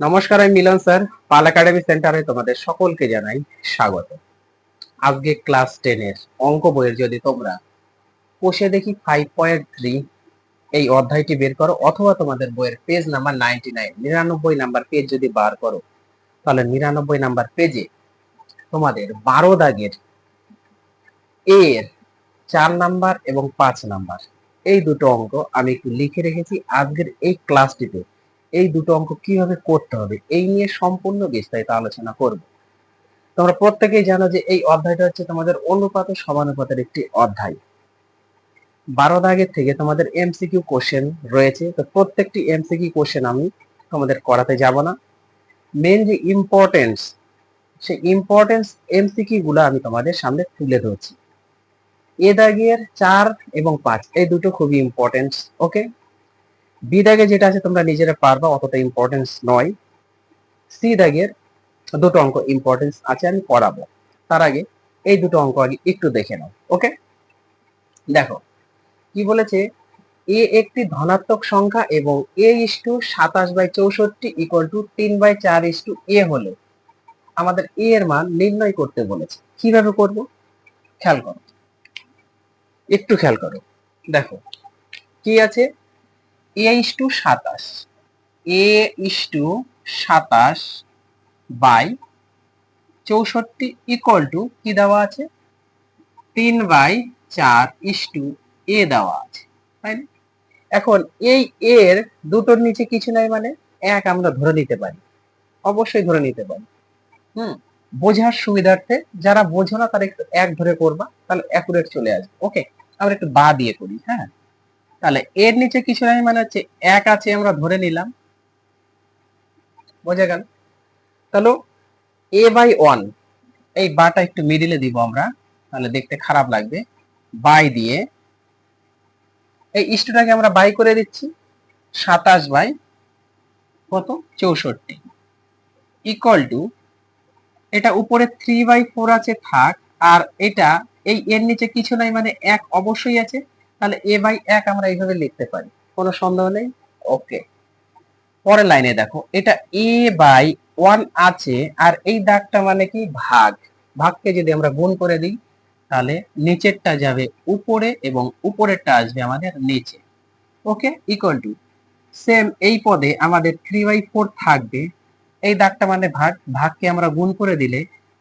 নমস্কার, আমি মিলন স্যার। পাল একাডেমি সেন্টারে তোমাদের সকলকে জানাই স্বাগত। আজকে ক্লাস টেনের অঙ্ক বইয়ের যদি তোমরা কোষে দেখি ফাইভ পয়েন্ট থ্রি এই অধ্যায়টি বের করো, অথবা তোমাদের বইয়ের পেজ নাম্বার নাইনটি নাইন নিরানব্বই নাম্বার পেজ যদি বার করো, তাহলে নিরানব্বই নাম্বার পেজে তোমাদের বারো দাগের এর চার নাম্বার এবং পাঁচ নাম্বার এই দুটো অঙ্ক আমি একটু লিখে রেখেছি। আজকের এই ক্লাসটিতে এই দুটো অঙ্ক কীভাবে করতে হবে? এই নিয়ে সম্পূর্ণ বিস্তারিত আলোচনা করব। তোমরা প্রত্যেকেই জানো যে এই অধ্যায়টা হচ্ছে তোমাদের অনুপাত সমানুপাতের একটি অধ্যায়। বারো দাগের থেকে তোমাদের এমসিকিউ কোশ্চেন রয়েছে। তো প্রত্যেকটি এমসিকিউ কোশ্চেন আমি তোমাদের করাতে যাব না। মেন যে ইম্পর্টেন্স সেই ইম্পর্টেন্স এমসিকিউ গুলো আমি তোমাদের সামনে তুলে ধরছি। এ দাগের চার এবং পাঁচ, এই দুটো খুবই ইম্পর্টেন্স ওকে বি দাগে যেটা আছে তোমরা নিজেরা পারবা, অতটা ইম্পর্টেন্স নয়। সি দাগের দুটো অঙ্ক ইম্পর্টেন্স আছে, আমি পড়াবো। তার আগে এই দুটো অঙ্ক আগে একটু দেখে নাও ওকে দেখো, কি বলেছে? এ একটি ধনাত্মক সংখ্যা এবং এ ইস টু সাতাশ বাই চৌষট্টি ইকুয়াল টু তিন বাই চার ইস টু এ হলে আমাদের এ এর মান নির্ণয় করতে বলেছে। কীভাবে করব? খেয়াল করো। একটু খেয়াল করো। দেখো, কি আছে? এ ইস টু সাতাশ। এ ইস টু সাতাশ বাই চৌষট্টি ইকুয়াল টু কি দেওয়া আছে? তিন বাই চার ইস টু এ দেওয়া আছে, তাই না? এখন এই এর দুটোর নিচে কিছু নাই মানে? এক আমরা ধরে নিতে পারি। অবশ্যই ধরে নিতে পারি। হুম, বোঝার সুবিধার্থে যারা বোঝো না তারা একটু এক ধরে করবা, তাহলে অ্যাকুরেট চলে আসবে। ওকে আমরা একটু বা দিয়ে করি হ্যাঁ? তাহলে এর নিচে কিছু নাই মানে হচ্ছে এক আছে আমরা ধরে নিলাম। বোঝা গেল? তাহলে এ বাই ওয়ান এই বাটা একটু মিডিলে দিব আমরা, তাহলে দেখতে খারাপ লাগবে। বাই দিয়ে, এই ইস্টটাকে আমরা বাই করে দিচ্ছি, সাতাশ বাই কত? চৌষট্টি। ইকুয়াল টু এটা উপরে থ্রি বাই ফোর আছে, থাক, আর এটা, এই এর নিচে কিছু নাই মানে এক অবশ্যই আছে। তাহলে এ বাই এক আমরা এইভাবে লিখতে পারি। কোনো সন্দেহ নেই? ওকে পরের লাইনে দেখো। এটা এ বাই ওয়ান আছে, আর এই দাগটা মানে কি? ভাগ। ভাগকে যদি আমরা গুণ করে দিই, তাহলে নিচেরটা যাবে উপরে এবং উপরেরটা আসবে আমাদের নিচে। ওকে ইকুয়াল টু সেম এই পদে আমাদের থ্রি বাই ফোর থাকবে। এই দাগটা মানে ভাগ। ভাগকে আমরা গুণ করে দিলে,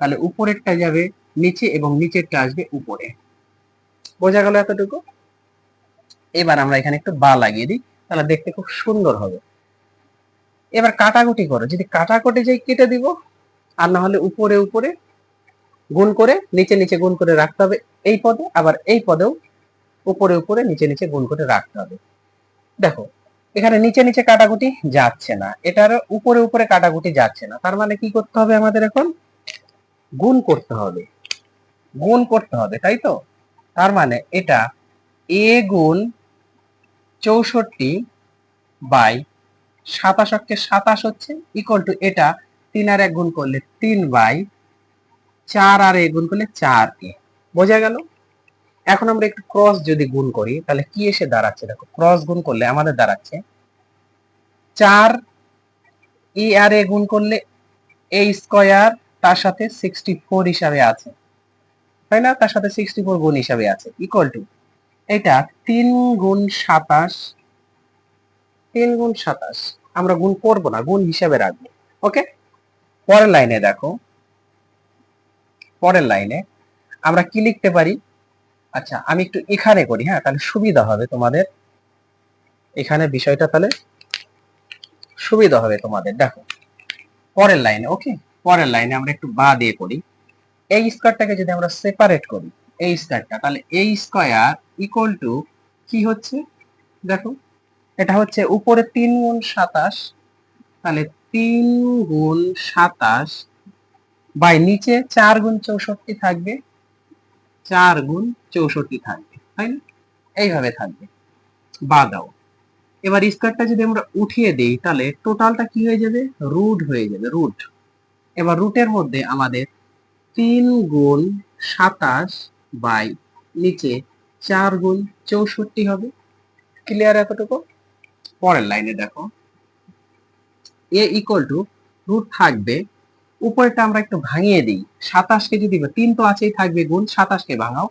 তাহলে উপরেরটা যাবে নিচে এবং নিচেরটা আসবে উপরে। বোঝা গেল এতটুকু? এবার আমরা এখানে একটু বা লাগিয়ে দিই, তাহলে দেখতে খুব সুন্দর হবে। এবার কাটাকুটি করো, যদি কাটাকুটি যাই কেটে দিব, আর না হলে উপরে উপরে গুণ করে নিচে নিচে গুণ করে রাখতে হবে এই পদে, আবার এই পদেও উপরে উপরে নিচে নিচে গুণ করে রাখতে হবে। দেখো, এখানে নিচে নিচে কাটাকুটি যাচ্ছে না, এটার উপরে উপরে কাটাকুটি যাচ্ছে না, তার মানে কি করতে হবে আমাদের এখন? গুণ করতে হবে। গুণ করতে হবে, তাই তো? তার মানে এটা এ গুণ চৌষট্টি বাই সাতাশ অক্ষে সাতাশ হচ্ছে ইকুয়াল টু এটা তিন আর এক গুণ করলে তিন বাই চার আর এ গুণ করলে চার এ। বোঝা গেল? এখন আমরা একটু ক্রস যদি গুণ করি, তাহলে কি এসে দাঁড়াচ্ছে? দেখো ক্রস গুণ করলে আমাদের দাঁড়াচ্ছে চার ই আর এ গুণ করলে এ স্কয়ার, তার সাথে সিক্সটি ফোর হিসাবে আছে। তাই না? তার সাথে সিক্সটি ফোর গুণ হিসাবে আছে। ইকুয়াল টু এটা তিন গুণ সাতাশ, তিন গুণ সাতাশ। আমরা গুণ করব না, গুণ হিসাবে রাখব। ওকে? পরের লাইনে দেখো। পরের লাইনে আমরা কি লিখতে পারি? আচ্ছা আমি একটু এখানে করি হ্যাঁ? তাহলে সুবিধা হবে তোমাদের। এখানে বিষয়টা তাহলে সুবিধা হবে তোমাদের। দেখো, পরের লাইনে, ওকে? পরের লাইনে আমরা একটু বা দিয়ে করি। এই স্কোয়ারটাকে যদি আমরা সেপারেট করি এই স্কোয়ারটা তাহলে এই স্কোয়ার ইকুয়াল টু কি হচ্ছে? দেখো, এটা হচ্ছে উপরে তিন গুণ সাতাশ, তাহলে তিন গুণ সাতাশ বাই নিচে চার গুণ চৌষট্টি থাকবে, চার গুণ চৌষট্টি থাকবে, তাই না? এইভাবে থাকবে। বা দাও। এবার স্কোয়ারটা যদি আমরা উঠিয়ে দিই, তাহলে টোটালটা কি হয়ে যাবে? রুট হয়ে যাবে রুট এবার রুটের মধ্যে আমাদের তিন গুণ সাতাশ বাই নিচে চার গুণ চৌষট্টি হবে। ক্লিয়ার এতটুকু? পরের লাইনে দেখো। এ ইকুয়াল টু রুট থাকবে। উপরেটা আমরা একটু ভাঙিয়ে দিই। সাতাশকে যদি তিন তো আছেই, থাকবে গুণ সাতাশকে ভাঙাও।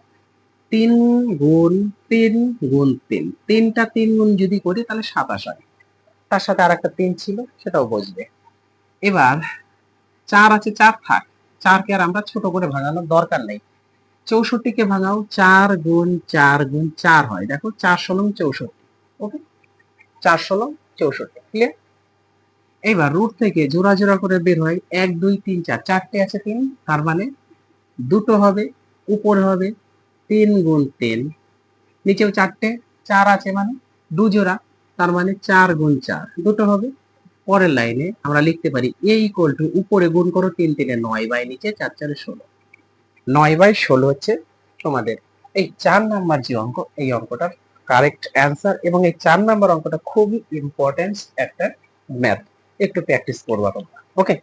তিন গুণ তিন গুণ তিন। তিনটা তিন গুণ যদি করি, তাহলে সাতাশ হয়। তার সাথে আর একটা তিন ছিল, সেটাও বসবে। এবার চার আছে, চার থাক। চারকে আর আমরা ছোট করে ভাঙানোর দরকার নেই। চৌষট্টিকে ভাঙাও, চার গুণ চার গুণ চার হয়। দেখো, চার ষোলং চৌষট্টি ওকে চার ষোলং চৌষট্টি ক্লিয়ার এবার রুট থেকে জোড়া জোড়া করে বের হয়, এক, দুই, তিন, চার, চারটে আছে তিন, তার মানে দুটো হবে, উপরে হবে তিন গুণ তিন। নিচেও চারটে, চার আছে মানে দু জোড়া, তার মানে চার গুণ চার। দুটো হবে, পরের লাইনে আমরা লিখতে পারি এ ইকুয়াল টু উপরে গুণ করো তিন তিনে নয়, বাই নিচে চার, চারে ষোলো। নয় বাই ষোলো হচ্ছে তোমাদের। এই চার নাম্বার যে অঙ্ক, এই অঙ্কটার কারেক্ট অ্যান্সার এবং এই চার নাম্বার অঙ্কটা খুবই ইম্পর্টেন্স একটা ম্যাথ একটু প্র্যাকটিস করবা তোমরা ওকে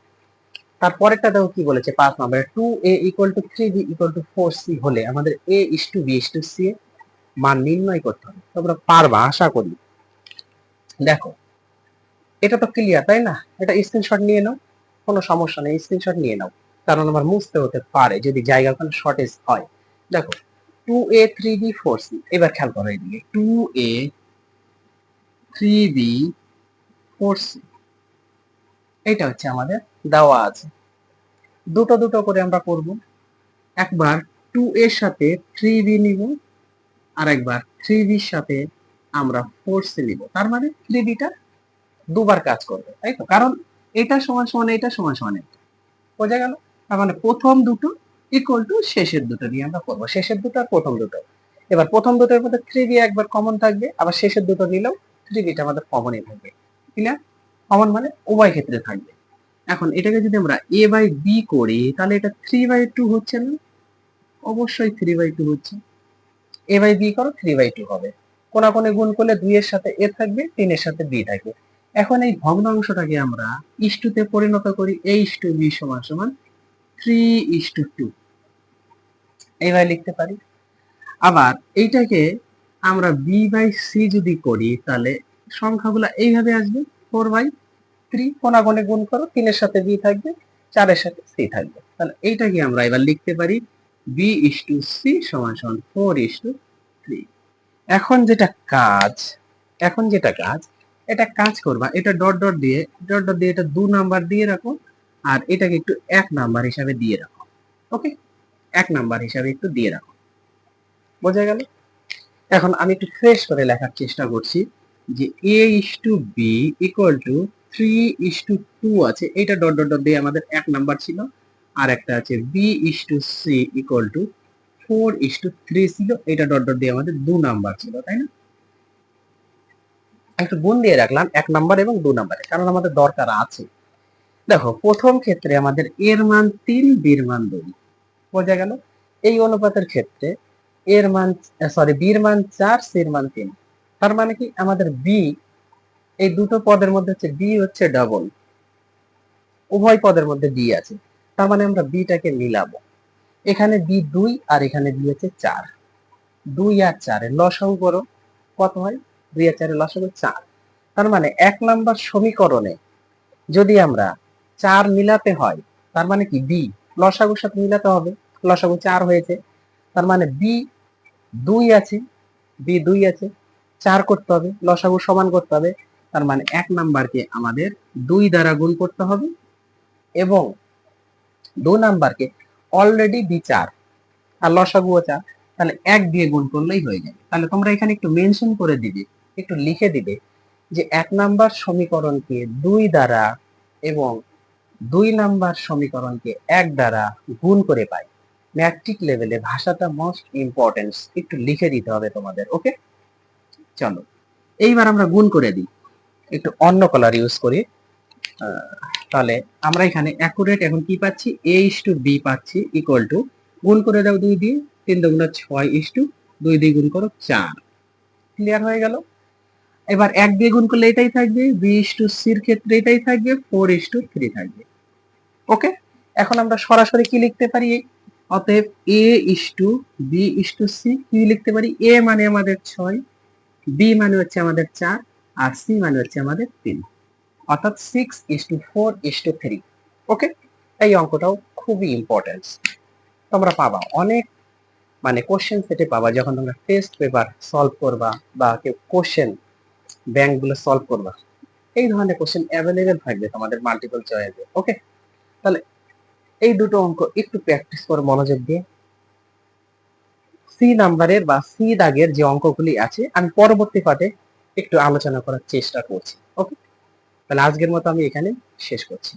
তারপরেরটা দেখো কি বলেছে, পাঁচ নম্বরে two A equal to three B equal to four C হলে আমাদের A is to B is to C মান নির্ণয় করতে হবে। তোমরা পারবা, আশা করি। দেখো, এটা তো ক্লিয়ার তাই না? এটা স্ক্রিনশট নিয়ে নাও, কোনো সমস্যা নেই স্ক্রিনশট নিয়ে নাও। কারণ আমার মুছতে হতে পারে, যদি জায়গা কোনো শর্টেজ হয়। দেখো two A three B four C এবার খেয়াল করো এদিকে two A three B four C এইটা হচ্ছে আমাদের দেওয়া আছে। দুটো দুটো করে আমরা করব। একবার টু এর সাথে থ্রি বি নিব আর একবার থ্রি বির সাথে আমরা ফোর সি নিব। তার মানে থ্রি বিটা দুবার কাজ করবে, তাই তো? কারণ এটা সমান সমান, এটা সমান সমান এটা বোঝা গেল? তার মানে প্রথম দুটো ইকুয়াল টু শেষের দুটো নিয়ে আমরা করব। শেষের দুটো আর প্রথম দুটো। এবার প্রথম দুটোর মধ্যে থ্রি বি একবার কমন থাকবে, আবার শেষের দুটো নিলেও থ্রি বিটা আমাদের কমনই থাকবে। ক্লিয়ার কমন মানে উভয় ক্ষেত্রে থাকবে। এখন এটাকে যদি আমরা এ বাই বি করি, তাহলে এটা থ্রি বাই টু হচ্ছে না? অবশ্যই থ্রি বাই টু হচ্ছে। এ বাই বি করো থ্রি বাই টু হবে। কোনা কোনে গুণ করলে দুইয়ের সাথে এ থাকবে তিনের সাথে বি থাকবে। এখন এই ভগ্নাংশটাকে আমরা ইস্টুতে পরিণত করি এ ইস্টু বি সমান সমান থ্রি ইস্টু টু এইভাবে লিখতে পারি। আবার এইটাকে আমরা বি বাই সি যদি করি, তাহলে সংখ্যাগুলো এইভাবে আসবে। ফোর বাই থ্রি কোনাগণে গুণ করো, তিনের সাথে বি থাকবে, চারের সাথে সি থাকবে। তাহলে এইটাকে আমরা এবার লিখতে পারি। বি ইস টু সি সমান সমান ফোর ইস টু থ্রি এখন যেটা কাজ, এখন যেটা কাজ, এটা কাজ করবা, এটা ডট ডট দিয়ে ডট ডট দিয়ে এটা দু নাম্বার দিয়ে রাখো। আর এটাকে একটু এক নাম্বার হিসাবে দিয়ে রাখো, ওকে? এক নাম্বার হিসাবে একটু দিয়ে রাখো। বোঝা গেল? এখন আমি একটু ফ্রেশ করে লেখার চেষ্টা করছি যে A is to B equal to three is to two আছে, এটা ডট ডট ডট দিয়ে আমাদের এক নাম্বার ছিল, আর একটা আছে B is to C equal to four is to three ছিল, এটা ডট ডট দিয়ে আমাদের দু নাম্বার ছিল, তাই না? একটু গুণ দিয়ে রাখলাম, এক নাম্বার এবং দু নাম্বারে, কারণ আমাদের দরকার আছে। দেখো, প্রথম ক্ষেত্রে আমাদের এর মান তিন, বীর মান দুই। বোঝা গেল? এই অনুপাতের ক্ষেত্রে এর মান সরি বীর মান চার, সির মান তিন। তার মানে কি? আমাদের বি এই দুটো পদের মধ্যে হচ্ছে বি হচ্ছে ডাবল উভয় পদের মধ্যে বি আছে। তার মানে আমরা বিটাকে মিলাবো। এখানে বি দুই আর এখানে বি হচ্ছে চার। দুই আর চারের লসাগু করো। কত হয়? দুই আর চারে লসাগু চার। তার মানে এক নাম্বার সমীকরণে যদি আমরা চার মিলাতে হয়, তার মানে কি? বি। লসাগুর সাথে মিলাতে হবে। লসাগু চার হয়েছে, তার মানে বি দুই আছে, বি দুই আছে, চার করতে হবে, লসাগু সমান করতে হবে, তার মানে এক নাম্বারকে আমাদের দুই দ্বারা গুণ করতে হবে এবং দু নাম্বারকে অলরেডি বি চার আর লসাগুও চার, তাহলে এক দিয়ে গুণ করলেই হয়ে যাবে। তাহলে তোমরা এখানে একটু মেনশন করে দিবে, একটু লিখে দিবে যে এক নাম্বার সমীকরণকে দুই দ্বারা এবং দুই নাম্বার সমীকরণকে এক দ্বারা গুণ করে পাই। ম্যাট্রিক লেভেলে ভাষাটা মোস্ট ইম্পর্টেন্স একটু লিখে দিতে হবে তোমাদের ওকে চলো, এইবার আমরা গুণ করে দিই। একটু অন্য কলার ইউজ করি। তাহলে আমরা এখানে অ্যাকুরেট এখন কি পাচ্ছি? এ ইস টু বি পাচ্ছি ইকুয়াল টু গুণ করে দাও দুই দিয়ে, তিন দুগুণা ছয় ইস টু দুই দিয়ে গুণ করো চার। ক্লিয়ার হয়ে গেল? এবার এক দিয়ে গুণ করলে এটাই থাকবে বি ইস টু সির ক্ষেত্রে এটাই থাকবে ফোর ইস টু থ্রি থাকবে। ওকে এখন আমরা সরাসরি কি লিখতে পারি? অতএব A is to B is to C কি লিখতে পারি? এ মানে আমাদের ছয় বি মানে হচ্ছে আমাদের চার, আর সি মানে হচ্ছে আমাদের তিন। অর্থাৎ six is to four is to three okay এই অঙ্কটাও খুবই ইম্পর্টেন্ট তোমরা পাবা অনেক মানে কোশ্চেন সেটে পাবা। যখন তোমরা টেস্ট পেপার সলভ করবা বা কেউ কোশ্চেন ব্যাংকগুলো সলভ করবা, এই ধরনের কোশ্চেন অ্যাভেলেবেল থাকবে তোমাদের মাল্টিপল চয়েসে ওকে তাহলে এই দুটো অঙ্ক একটু প্র্যাকটিস করে মনোযোগ দিয়ে। সি নাম্বারের বা সি দাগের যে অঙ্কগুলি আছে, আমি পরবর্তী পাঠে একটু আলোচনা করার চেষ্টা করছি ওকে তাহলে আজকের মতো আমি এখানে শেষ করছি।